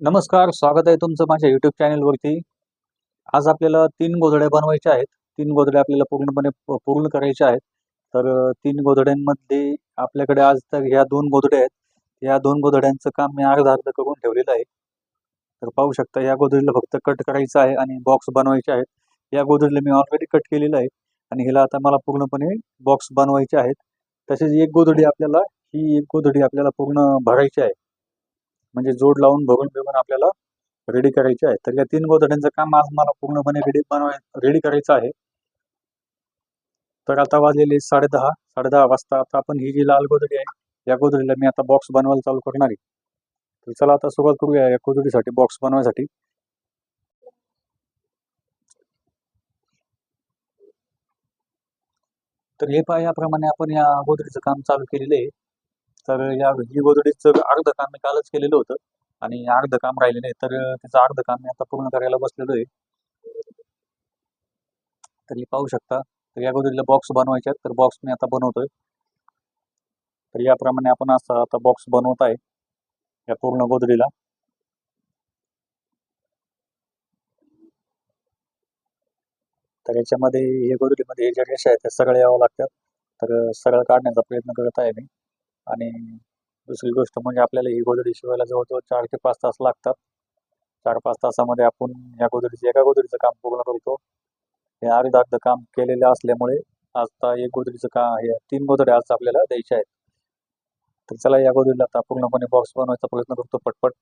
नमस्कार स्वागत आहे तुमचं माझ्या युट्यूब चॅनलवरती आज आपल्याला तीन गोधड्या बनवायच्या आहेत. तीन गोधड्या आपल्याला पूर्णपणे पूर्ण करायच्या आहेत. तर तीन गोधड्यांमध्ये आपल्याकडे आज तर ह्या दोन गोधड्या आहेत. या दोन गोधड्यांचं काम मी अर्ध अर्ध करून ठेवलेलं आहे. तर पाहू शकता या गोधडीला फक्त कट करायचं आहे आणि बॉक्स बनवायचे आहेत. या गोधडीला मी ऑलरेडी कट केलेलं आहे आणि ह्याला आता मला पूर्णपणे बॉक्स बनवायचे आहेत. तसेच एक गोधडी आपल्याला ही एक गोधडी आपल्याला पूर्ण भरायची आहे. म्हणजे जोड लावून भरून बिरून आपल्याला रेडी करायचे आहे. तर या तीन गोधड्यांचं काम आज मला पूर्णपणे रेडी बनवाय रेडी करायचं आहे. तर आता वाजलेले साडे दहा साडे दहा वाजता आता आपण ही जी लाल गोधडी आहे या गोधडीला मी आता बॉक्स बनवायला चालू करणार आहे. तर चला आता सुरुवात करूया या गोधडीसाठी बॉक्स बनवायसाठी. तर हे पहा याप्रमाणे आपण या गोधडीचं काम चालू केलेलं आहे. तर या ही गोधडीचं अर्ध काम मी कालच केलेलं होतं. आणि अर्ध काम राहिलेलं आहे तर त्याचं अर्ध काम मी आता पूर्ण करायला बसलेलो आहे. तर हे पाहू शकता तर या गोदडीला बॉक्स बनवायचे आहेत तर बॉक्स मी आता बनवतोय. तर याप्रमाणे आपण असा आता बॉक्स बनवत आहे या पूर्ण गोदडीला. तर याच्यामध्ये हे गोदडीमध्ये हे ज्या रेषा आहेत त्या सगळ्या यावं लागतात. तर सरळ काढण्याचा प्रयत्न करत आहे मी. आणि दुसरी गोष्ट म्हणजे आपल्याला ही गोदडी शिवायला जवळजवळ चार ते पाच तास लागतात. चार पाच तासामध्ये आपण या गोदडीचं एका गोदडीचं काम पूर्ण करतो. हे अर्ध अर्ध काम केलेलं असल्यामुळे आता एक गोदडीचं का हे तीन गोदड्या आज आपल्याला द्यायचे आहेत. तर चला या गोदडीला आता पूर्णपणे बॉक्स बनवायचा प्रयत्न करतो पटपट.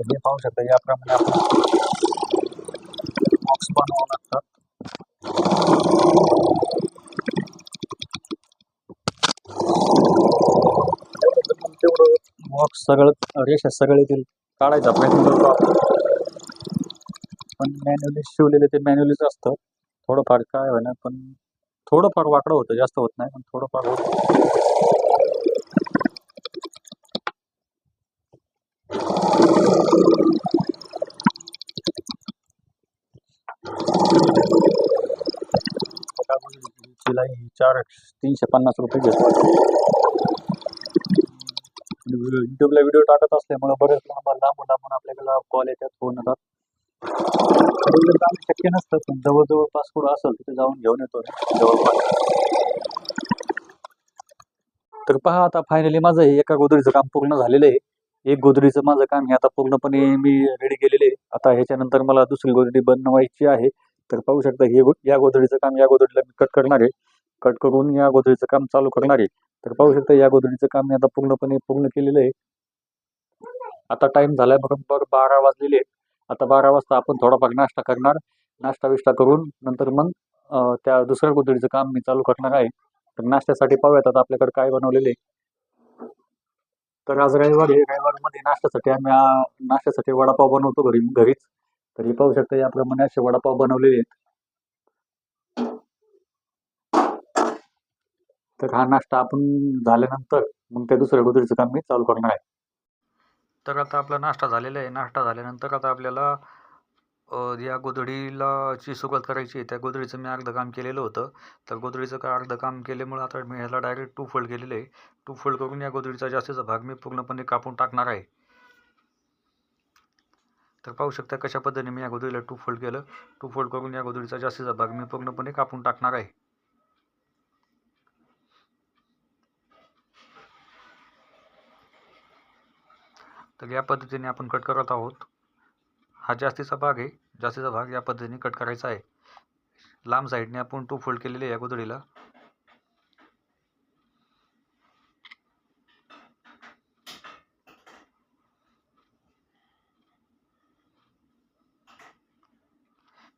हे पाहू शकता याप्रमाणे आपण बॉक्स बनवावं लागतात बॉक्स सगळं रेषा सगळीतील काढायचा प्रयत्न करतो आपण. पण मॅन्युअली शिवलेले ते मॅन्युअलीच असतं. थोडंफार काय होईना पण थोडंफार वाकडं होतं जास्त होत नाही पण थोडंफार होतं. शिलाई चार तीनशे पन्नास रुपये घेतो युट्यूबला व्हिडिओ टाकत असल्यामुळे बरेच लांब लांबून लांबून आपल्याला कॉल येतात फोन येतात. आम्ही शक्य नसतं पण जवळ जवळपास कुठं असेल तिथे जाऊन घेऊन येतो जवळपास तर पहा आता फायनली माझं हे एका गोदरीचं काम पूर्ण झालेलं आहे. एक गोदरीचं माझं काम हे आता पूर्णपणे मी रेडी केलेले आहे. आता ह्याच्यानंतर मला दुसरी गोदडी बनवायची आहे. तर पाहू शकता हे या गोदडीचं काम या गोदडीला मी कट करणार आहे. कट करून या गोदडीचं काम चालू करणार आहे. तर पाहू शकता या गोधडीचं काम मी आता पूर्णपणे पूर्ण केलेलं आहे. आता टाइम झालाय बरोबर बारा वाजलेले आता बारा वाजता आपण थोडाफार नाश्ता करणार. नाश्ता विष्टा करून नंतर मग त्या दुसऱ्या गोधडीचं काम मी चालू करणार आहे. तर नाश्त्यासाठी पाहूयात आता आपल्याकडे काय बनवलेले आहे. तर आज रविवार आहे. रविवारमध्ये नाश्त्यासाठी आम्ही नाश्त्यासाठी वडापाव बनवतो घरी घरीच. तर हे पाहू शकता याप्रमाणे असे वडापाव बनवलेले आहेत. तर हा नाश्ता आपण झाल्यानंतर मग त्या दुसऱ्या गोदरीचं काम मी चालू करणार आहे. तर आता आपला नाश्ता झालेला आहे. नाश्ता झाल्यानंतर आता आपल्याला या गोधडीला ची सुरुवात करायची आहे. त्या गोधडीचं मी अर्ध काम केलेलं होतं. तर गोधडीचं का अर्धं काम केल्यामुळं आता मी ह्याला डायरेक्ट टू फोल्ड केलेलं आहे. टू फोल्ड करून या गोधडीचा जास्तीचा भाग मी पूर्णपणे कापून टाकणार आहे. तर पाहू शकता कशा पद्धतीने मी या गोधडीला टू फोल्ड केलं. टू फोल्ड करून या गोधडीचा जास्तीचा भाग मी पूर्णपणे कापून टाकणार आहे. तर या पद्धतीने आपण कट करत आहोत. हा जास्तीचा भाग आहे. जास्तीचा भाग या पद्धतीने कट करायचा आहे. लांब साईडने आपण टू फोल्ड केलेले आहे या गोधडीला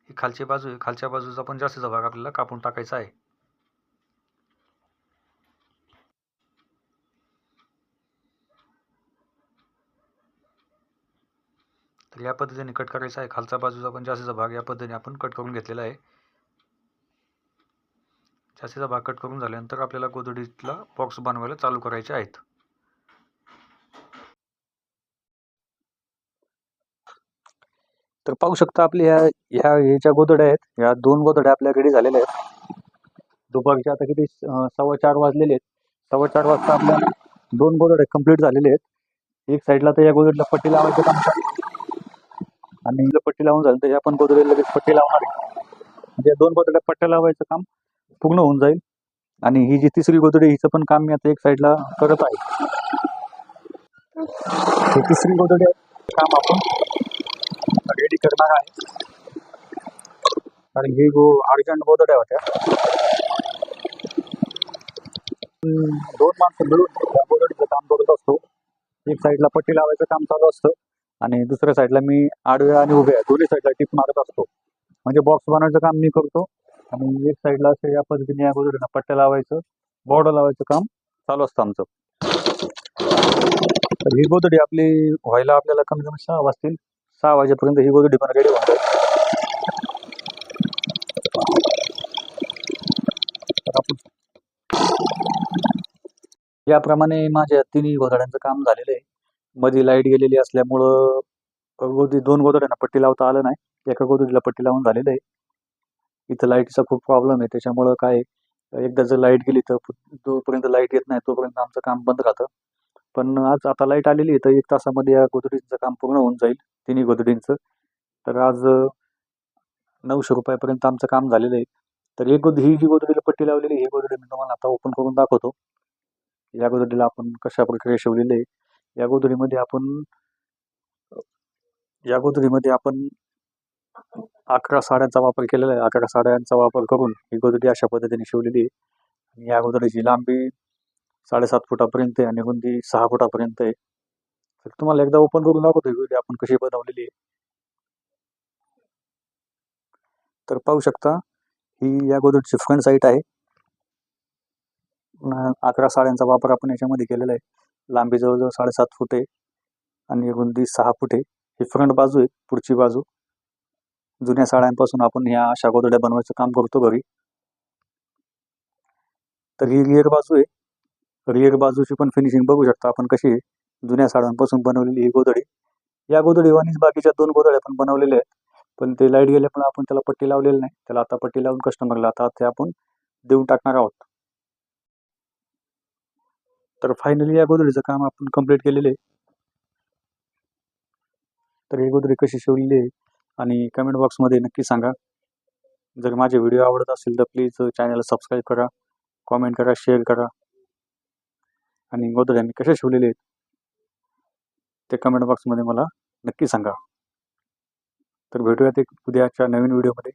ही खालची बाजू आहे. खालच्या बाजूचा पण जास्तीचा भाग आपल्याला कापून टाकायचा आहे. तर या पद्धतीने कट करायचा आहे. खालचा बाजूचा पण जास्तीचा भाग या पद्धतीने आपण कट करून घेतलेला आहे. जास्तीचा भाग कट करून झाल्यानंतर आपल्याला गोदडीतला बॉक्स बनवायला चालू करायचे आहेत. तर पाहू शकता आपल्या ह्या ह्या ह्याच्या गोदड्या आहेत ह्या दोन गोदड्या आपल्या रेडी झालेल्या आहेत. दुपारच्या आता किती सव्वा चार वाजलेले आहेत. सव्वा चार वाजता आपल्या दोन गोदडे कंप्लीट झालेले आहेत. एक साईडला तर या गोदडीला पट्टी लावायचं काम चालू आणि पट्टी लावून झालं त्याच्या आपण पण लगेच पट्टी लावणार आहे. म्हणजे दोन गोदड्या पट्ट्या लावायचं काम पूर्ण होऊन जाईल. आणि ही जी तिसरी गोदडी हिचं पण काम मी आता एक साईडला करत आहे. ही तिसरी गोदडी काम आपण रेडी करणार आहे. कारण ही गो अर्जंट गोदड्या होत्या. दोन माणसं मिळून त्या गोदडीचं काम करत असतो. एक साईडला पट्टी लावायचं काम चालू असतं. आणि दुसऱ्या साईडला मी आडव्या आणि उभ्या दोन्ही साईडला टिप मारत असतो. म्हणजे बॉक्स बनवायचं काम मी करतो आणि एक साईडला असं या पद्धतीने या गोदडीनं पट्ट्या लावायचं बॉर्डर लावायचं काम चालू असतं आमचं. तर ही गोदडी आपली व्हायला आपल्याला कमी कमी सहा वाजतील. सहा वाजेपर्यंत ही गोदडी पण रेडी होऊन याप्रमाणे माझ्या तिन्ही गोदड्यांचं काम झालेलं आहे. मध्ये लाइट गेलेली असल्यामुळं गोदी दोन गोदड्यांना पट्टी लावता आलं नाही. एका गोदडीला पट्टी लावून झालेलं आहे. इथं लाईटचा खूप प्रॉब्लेम आहे. त्याच्यामुळं काय आहे, एकदा जर लाइट गेली तर पु- जोपर्यंत लाइट येत नाही तोपर्यंत आमचं काम बंद राहतं. पण आज आता लाइट आलेली आहे तर एक तासामध्ये या गोदडींचं काम पूर्ण होऊन जाईल तिन्ही गोदडींचं. तर आज नऊशे रुपयापर्यंत आमचं काम झालेलं आहे. तर एक गोद ही जी गोदडीला पट्टी लावलेली आहे, ही गोदडी मी तुम्हाला आता ओपन करून दाखवतो. या गोदडीला आपण कशा प्रकारे शिवलेले आहे या गोधडीमध्ये आपण या गोदडीमध्ये आपण अकरा साड्यांचा वापर केलेला आहे. अकरा साड्यांचा वापर करून ही गोदडी अशा पद्धतीने शिवलेली आहे. आणि या गोधडीची लांबी साडेसात फुटापर्यंत आहे आणि रुंदी सहा फुटापर्यंत आहे. तर तुम्हाला एकदा ओपन करून दाखवतो ही आपण कशी बनवलेली आहे. तर पाहू शकता ही या गोधडीची फ्रंट साईट आहे. अकरा साड्यांचा वापर आपण याच्यामध्ये केलेला आहे. लांबी जवळजवळ साडेसात फूट आहे आणि रुंदी सहा फूट आहे. ही फ्रंट बाजू आहे पुढची बाजू. जुन्या साड्यांपासून आपण ह्या अशा गोदड्या बनवायचं काम करतो घरी. तर ही रिअर बाजू आहे. रिअर बाजूची पण फिनिशिंग बघू शकता आपण कशी आहे. जुन्या साड्यांपासून बनवलेली ही गोदडी या गोदडीवानीच बाकीच्या दोन गोदड्या पण बनवलेल्या आहेत. पण ते लाइट गेल्यामुळे आपण त्याला पट्टी लावलेली नाही. त्याला आता पट्टी लावून कस्टमरला आता ते आपण देऊन टाकणार आहोत. तर फायनली या गोदडीचं काम आपण कंप्लीट केलेलं आहे. तर ही गोदडी कशी शिवलेली आहे आणि कमेंट बॉक्समध्ये नक्की सांगा. जर माझे व्हिडिओ आवडत असेल तर प्लीज चॅनलला सबस्क्राईब करा कॉमेंट करा शेअर करा. आणि गोदड्या मी कसे शिवलेले आहेत ते कमेंट बॉक्समध्ये मला नक्की सांगा. तर भेटूयात एक उद्याच्या नवीन व्हिडिओमध्ये